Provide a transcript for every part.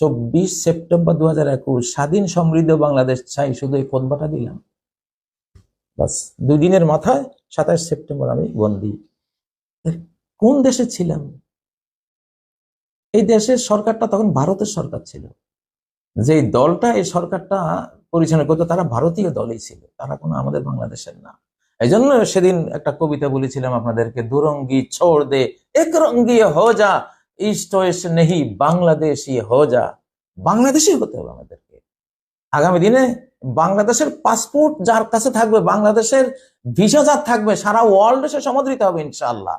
চব্বিশ সেপ্টেম্বর দু হাজার একুশ, স্বাধীন সমৃদ্ধ বাংলাদেশ চাই, শুধু এই খোদবাটা দিলাম। বাস, দুই দিনের মাথায় সাতাশ সেপ্টেম্বর আমি বন্দি। কোন দেশে ছিলাম? এই দেশের সরকারটা তখন ভারতের সরকার ছিল। যে দলটা এই সরকারটা পরিচালনা করতো, তারা ভারতীয় দলই ছিল। তারা কোনো আমাদের বাংলাদেশের না। এই জন্য সেদিন একটা কবিতা বলেছিলাম আপনাদেরকে, দুরঙ্গি ছোড় দে এক রঙ্গি হো যা ইষ্ট এস নেহি, বাংলাদেশি হো যা বাংলাদেশি হতে হবে আমাদেরকে। আগামী দিনে বাংলাদেশের পাসপোর্ট যার কাছে থাকবে, বাংলাদেশের ভিসা যার থাকবে, সারা সমাদৃত হবে, ইনশাআল্লাহ।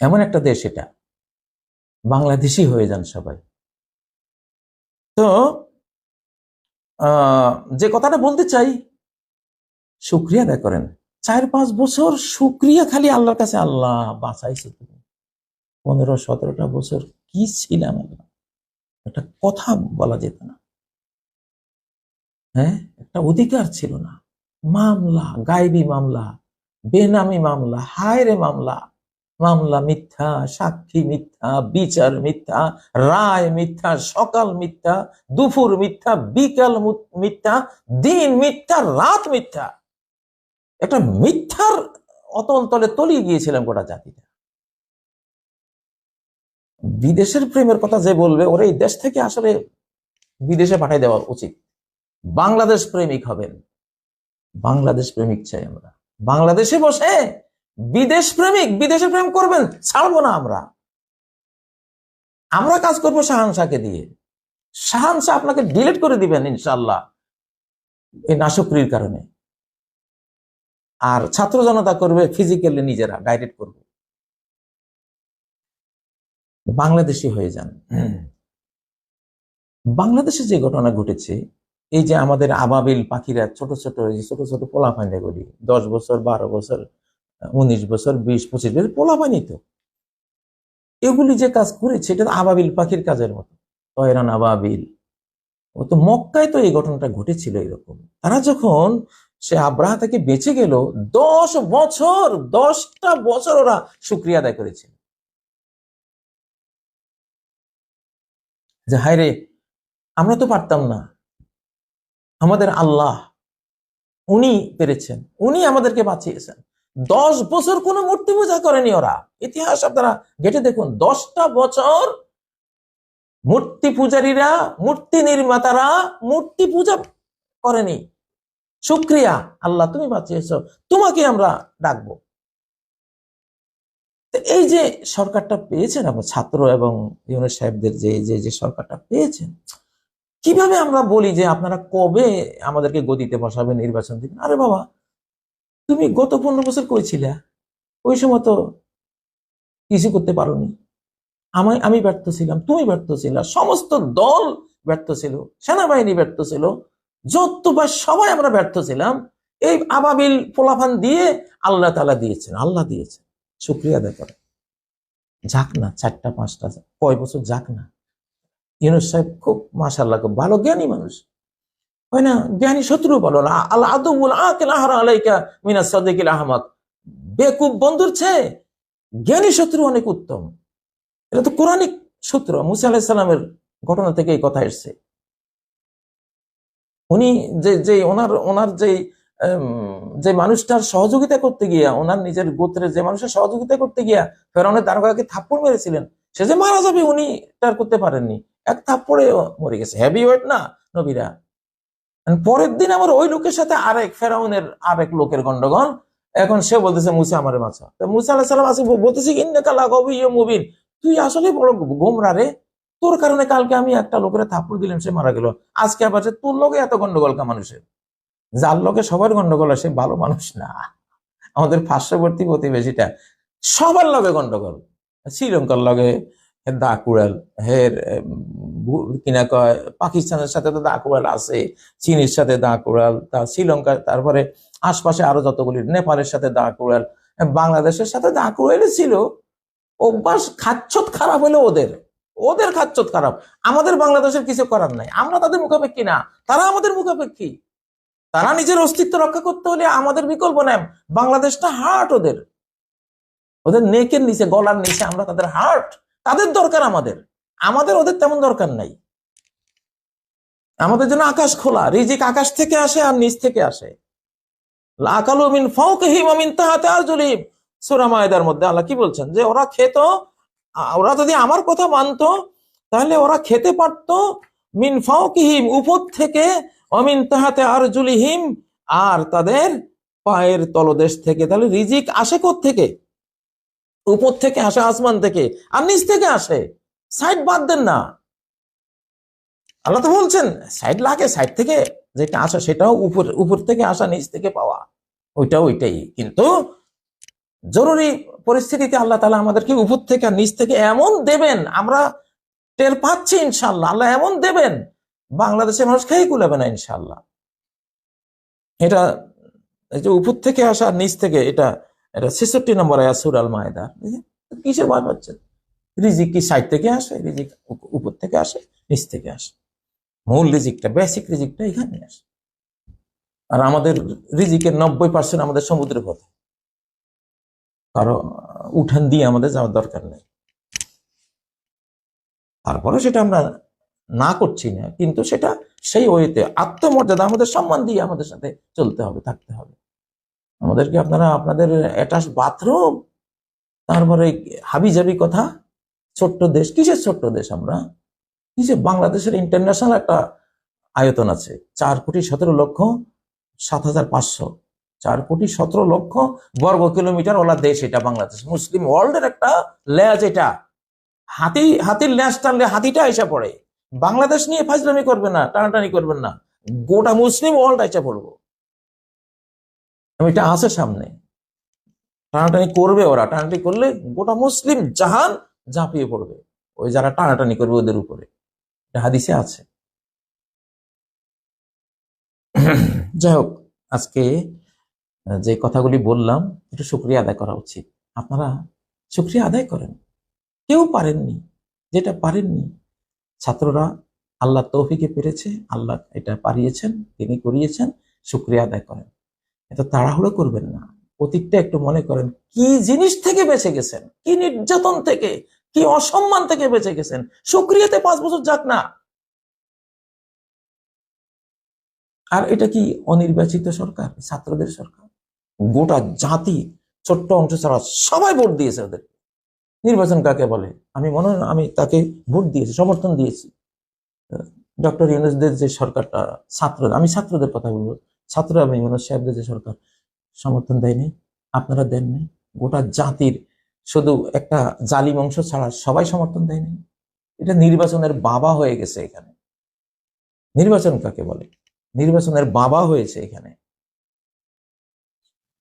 এমন একটা দেশ এটা। বাংলাদেশি হয়ে যান সবাই। তো যে কথাটা বলতে চাই, শুক্রিয়া আদায় করেন। চার পাঁচ বছর শুক্রিয়া খালি আল্লাহর কাছে, আল্লাহ, বাঁচাইছো তুমি। পনেরো, সতেরোটা বছর কি ছিলাম একটা কথা বলা যেত না। হ্যাঁ? একটা অধিকার ছিল না। মামলা গায়েবী মামলা, বেনামি মামলা, হায়রে মামলা মামলা মিথ্যা, সাক্ষী মিথ্যা, বিচার মিথ্যা, রায় মিথ্যা, সকাল মিথ্যা, দুপুর মিথ্যা, বিকাল মিথ্যা, দিন মিথ্যা, রাত মিথ্যা। একটা মিথ্যার অতল তলে তলিয়ে গিয়েছিলাম গোটা জাতিটা। বিদেশের প্রেমের কথা যে বলবে, ওরা এই দেশ থেকে আসলে বিদেশে পাঠাই দেওয়া উচিত। বাংলাদেশ প্রেমিক হবেন। বাংলাদেশ প্রেমিক চাই আমরা। বাংলাদেশে বসে বিদেশ প্রেমিক, বিদেশে প্রেম করবেন, ছাড়বো না আমরা। আমরা কাজ করব শাহানশাকে দিয়ে। শাহানশাহ আপনাকে ডিলিট করে দিবেন ইনশাল্লাহ এই নাশকরির কারণে। আর ছাত্র জনতা করবে ফিজিক্যালি নিজেরা ডাইরেক্ট করবে। বাংলাদেশি হয়ে যান। বাংলাদেশে যে ঘটনা ঘটেছে, এই যে আমাদের আবাবিল পাখিরা ছোট ছোট ছোট ছোট পোলা গুলি, দশ বছর, বারো বছর, উনিশ বছর, বিশ, পঁচিশ বছর পোলা পানি তো। এগুলি যে কাজ করেছে, এটা আবাবিল পাখির কাজের মতো। তয়রান আবাবিল। ও তো মক্কায় তো এই ঘটনাটা ঘটেছিল এরকম। তারা যখন সে আব্রাহা থেকে বেঁচে গেল দশ বছর, দশটা বছর ওরা শুক্রিয়া আদায় করেছিল। যে হায় রে, আমরা তো পারতাম না। আমাদের আল্লাহ, উনি পেরেছেন, উনি আমাদেরকে বাঁচিয়েছেন। দশ বছর কোনো মূর্তি পূজা করেনি ওরা। ইতিহাস আপনারা ঘেটে দেখুন, দশটা বছর মূর্তি পূজারীরা, মূর্তি নির্মাতারা মূর্তি পূজা করেনি। শুক্রিয়া, আল্লাহ তুমি বাঁচিয়েছ, তোমাকে আমরা ডাকবো। এই যে সরকারটা পেয়েছেন আপনার ছাত্র এবং ইউনিট সাহেবদের যে যে যে সরকারটা পেয়েছেন, কীভাবে আমরা বলি যে আপনারা কবে আমাদেরকে গদিতে বসাবেন নির্বাচন দিন আরে বাবা, তুমি গত পনেরো বছর করেছিলে ওই সময় তো কিছু করতে পারোনি। আমি আমি ব্যর্থ ছিলাম, তুমি ব্যর্থ ছিল, সমস্ত দল ব্যর্থ ছিল, সেনাবাহিনী ব্যর্থ ছিল যত বা সবাই আমরা ব্যর্থ ছিলাম, এই আবাবিল পোলাফান দিয়ে আল্লাহ তালা দিয়েছেন, আল্লাহ দিয়েছেন। শুক্রিয়া আদায় করে যাক না, চারটা, পাঁচটা, কয় বছর যাক না। ইউনুস সাহেব খুব মাসাল্লাহ খুব ভালো জ্ঞানী মানুষ। হয় না, জ্ঞানী শত্রু বলো না। আল্লাহ আদমুল আহার আলাইকা মিনা সদিকিল আহমদ। বেকুব বন্ধুর চেয়ে জ্ঞানী শত্রু অনেক উত্তম। এটা তো কোরআনিক সূত্র। মুসা আলাহিসাল্লামের ঘটনা থেকে এই কথা এসছে। উনি যে যে ওনার ওনার যে যে মানুষটার সহযোগিতা করতে গিয়া, ওনার নিজের গোত্রের যে মানুষের সহযোগিতা করতে গিয়া ফেরাউনের দারোগাকে থাপ্পড় মেরেছিলেন, সে যে মারা যাবে উনি তার করতে পারেননি। এক থাপ্পড়ে মরে গেছে। হেভি ওয়েট না, নবীরা। পরের দিন আমার ওই লোকের সাথে আরেক ফেরাউনের আরেক লোকের গন্ডগোল। এখন সে বলতেছে, মুসা আমার মাছা মুসা আলাহ সাল্লাম আসে বলতেছে, ইন্নাকা লাগাবি ইয়ে মুবিন। তুই আসলে বড় গোমরা রে। তোর কারণে কালকে আমি একটা লোকের থাপ্পড় দিলাম, সে মারা গেল। আজকে আবার তোর লোকে এত গন্ডগোল কা মানুষের যার লোকে সবার গন্ডগোল সে ভালো মানুষ না। আমাদের পার্শ্ববর্তী প্রতিবেশীটা সবার লগে গন্ডগোল। শ্রীলঙ্কার লগে দা কুড়াল হের কিনা কয়, পাকিস্তানের সাথে তো দা কুড়াল আছে, চীনের সাথে দা কুড়াল তা শ্রীলঙ্কা, তারপরে আশপাশে আরও যতগুলি, নেপালের সাথে দা কুড়াল বাংলাদেশের সাথে দা ছিল। অভ্যাস খাচ্ছত খারাপ হলো ওদের। ওদের খাচ্ছত খারাপ। আমাদের বাংলাদেশের কিছু করার নাই। আমরা তাদের মুখাপেক্ষী না। তারা আমাদের মুখাপেক্ষী। তারা নিজের অস্তিত্ব রক্ষা করতে হলে আমাদের বিকল্প নেন বাংলাদেশটা হার্ট ওদের। ওদের নেকের নিচে, গলার নিচে আমরা তাদের হার্ট তাদের দরকার আমাদের। আমাদের ওদের তেমন দরকার নাই। আমাদের জন্য আকাশ খোলা। রিজিক আকাশ থেকে আসে আর নিচ থেকে আসে। লাকালু মিন ফাওকিহিম ওয়া মিন তাহতি আরজুলিহিম। সূরা মায়েদার মধ্যে আল্লাহ কি বলছেন? যে ওরা খেত ওরা যদি আমার কথা মানতো, তাহলে ওরা খেতে পারতো। মিন ফাওকিহিম উপর থেকে, অমিন তাহাতে আরজুলিহিম, আর তাদের পায়ের তলদেশ থেকে। তাহলে রিজিক আসে থেকে উপর থেকে আসে, আসমান থেকে। আর নিচ থেকে আসে। সাইড বাদ দেন না। আল্লাহ তো বলছেন, সাইড লাগে, সাইড থেকে যেটা আসা সেটাও উপর উপর থেকে আসা, নিচ থেকে পাওয়া। ওইটা ওইটাই। কিন্তু জরুরি পরিস্থিতিতে আল্লাহ তালা আমাদেরকে উপর থেকে নিচ থেকে এমন দেবেন, আমরা টের পাচ্ছি ইনশাল্লাহ আল্লাহ এমন দেবেন, বাংলাদেশের মানুষ খেয়ে কুলাবে না ইনশাল্লাহ এটা এই যে উপর থেকে আসা নিচ থেকে, এটা এটা ছেষট্টি নম্বর আয়া সুর আল মায়দা কিসের ভয় পাচ্ছেন? রিজিক কি সাইড থেকে আসে, রিজিক উপর থেকে আসে, নিচ থেকে আসে। মূল রিজিকটা, বেসিক রিজিকটা এখানে আসে। আর আমাদের রিজিকের নব্বই পার্সেন্ট আমাদের সমুদ্রের পথে। কারও, উঠান দিয়ে আমাদের যাওয়ার দরকার নেই। তারপরে সেটা আমরা না করছি না, কিন্তু সেটা সেই ওয়েতে আত্মমর্যাদা আমাদের সম্মান দিয়ে আমাদের সাথে চলতে হবে, থাকতে হবে। আমাদেরকে আপনারা, আপনাদের অ্যাটাচ বাথরুম তারপরে হাবিজাবি কথা, ছোট্ট দেশ, কিসের ছোট্ট দেশ আমরা? কিসের বাংলাদেশের ইন্টারন্যাশনাল একটা আয়তন আছে, চার কোটি সতেরো লক্ষ সাত হাজার পাঁচশো। চার কোটি সতেরো লক্ষ বর্গ কিলোমিটার ওলা দেশ এটা বাংলাদেশ। মুসলিম ওয়ার্ল্ডের একটা ল্যাজ এটা। হাতি, হাতির ল্যাজ টানলে হাতিটা এসে পড়ে। বাংলাদেশ নিয়ে ফাজলামি করবেন না, টানাটানি করবেন না। গোটা মুসলিম ওয়ার্ল্ড এসে পড়ব। এটা আছে সামনে। টানাটানি করবে ওরা। টানাটানি করলে গোটা মুসলিম জাহান ঝাঁপিয়ে পড়বে। ওই যারা টানাটানি করবে ওদের উপরে। হাদিসে আছে। যাই হোক, আজকে যে কথাগুলি বললাম, একটু শুক্রিয়া আদায় করা উচিত। আপনারা শুক্রিয়া আদায় করেন। কেউ পারেননি, যেটা পারেননি, ছাত্ররা আল্লাহ তৌফিকে পেরেছে, আল্লাহ এটা পারিয়েছেন, তিনি করিয়েছেন, শুক্রিয়া আদায় করেন। এত তাড়াহুড়ো করবেন না। অতীতটা একটু মনে করেন, কি জিনিস থেকে বেঁচে গেছেন? কি নির্যাতন থেকে, কি অসম্মান থেকে বেঁচে গেছেন? শুক্রিয়াতে পাঁচ বছর যাক না। আর এটা কি অনির্বাচিত সরকার, ছাত্রদের সরকার? গোটা জাতি ছোট্ট অংশ ছাড়া সবাই ভোট দিয়েছে ওদের। নির্বাচন কাকে বলে? আমি মনে হয় আমি তাকে ভোট দিয়েছি, সমর্থন দিয়েছি। ডক্টর ইউনুসদের যে সরকারটা, ছাত্র, আমি ছাত্রদের কথা বলব। ছাত্র আমি ইউনুস সাহেবদের যে সরকার, সমর্থন দেয়নি, আপনারা দেননি। গোটা জাতির শুধু একটা জালিম অংশ ছাড়া সবাই সমর্থন দেয়নি। এটা নির্বাচনের বাবা হয়ে গেছে এখানে। নির্বাচন কাকে বলে? নির্বাচনের বাবা হয়েছে এখানে।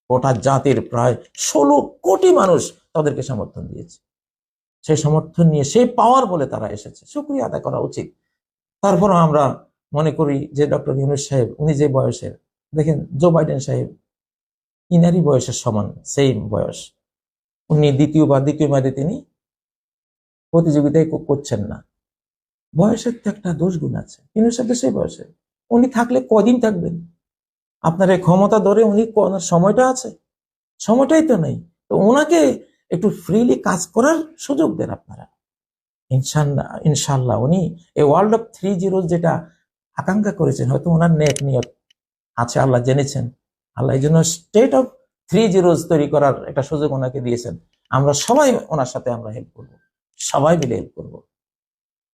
গোটা জাতির প্রায় ষোলো কোটি মানুষ তাদেরকে সমর্থন দিয়েছে। সেই সমর্থন নিয়ে, সেই পাওয়ার বলে তারা এসেছে। শুক্রিয়া আদায় করা উচিত। তারপর আমরা মনে করি যে ডক্টর ইউনুস সাহেব, উনি যে বয়সের দেখেন জো বাইডেন সাহেব, ইনারই বয়সের সমান সেম বয়স। উনি দ্বিতীয়বার দ্বিতীয়বারে তিনি প্রতিযোগিতায় করছেন না। বয়সের তো একটা দোষ গুণ আছে। ইউনুস সাহেব সেই বয়সে। উনি থাকলে কদিন থাকবেন? আপনার এই ক্ষমতা ধরে উনি সময়টা আছে? সময়টাই তো নেই। তো ওনাকে একটু ফ্রিলি কাজ করার সুযোগ দেন আপনারা। ইনশাল্লাহ ইনশাল্লাহ উনি এই ওয়ার্ল্ড অফ থ্রি জিরো যেটা আকাঙ্ক্ষা করেছেন, হয়তো ওনার নেক নিয়ত আছে, আল্লাহ জেনেছেন। আল্লাহ এই জন্য স্টেট অফ থ্রি জিরোজ তৈরি করার একটা সুযোগ ওনাকে দিয়েছেন। আমরা সবাই ওনার সাথে আমরা হেল্প করব। সবাই মিলে হেল্প করব।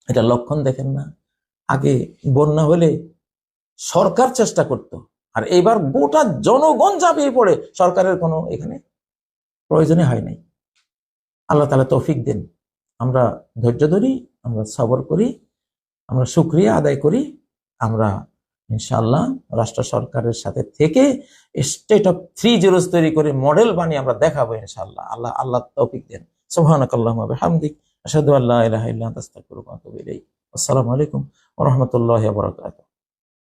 এটা লক্ষণ দেখেন না। আগে বন্যা হলে সরকার চেষ্টা করত। আর এবার গোটা জনগণ ঝাঁপিয়ে পড়ে। সরকারের কোনো এখানে প্রয়োজনে হয় নাই। আল্লাহ তালা তৌফিক দেন। আমরা ধৈর্য ধরি, আমরা সবর করি, আমরা সুক্রিয়া আদায় করি। আমরা ইনশাআল্লাহ রাষ্ট্র সরকারের সাথে থেকে স্টেট অফ থ্রি জিরোস তৈরি করে মডেল বানিয়ে আমরা দেখাবো ইনশাআল্লাহ। আল্লাহ আল্লাহ তৌফিক দেন। সুবহানাকাল্লাহুম্মা বিহামদিক। আশহাদু আল্লা ইলাহা আসসালামু আলাইকুম ওয়া রাহমাতুল্লাহি ওয়া বারাকাতুহু।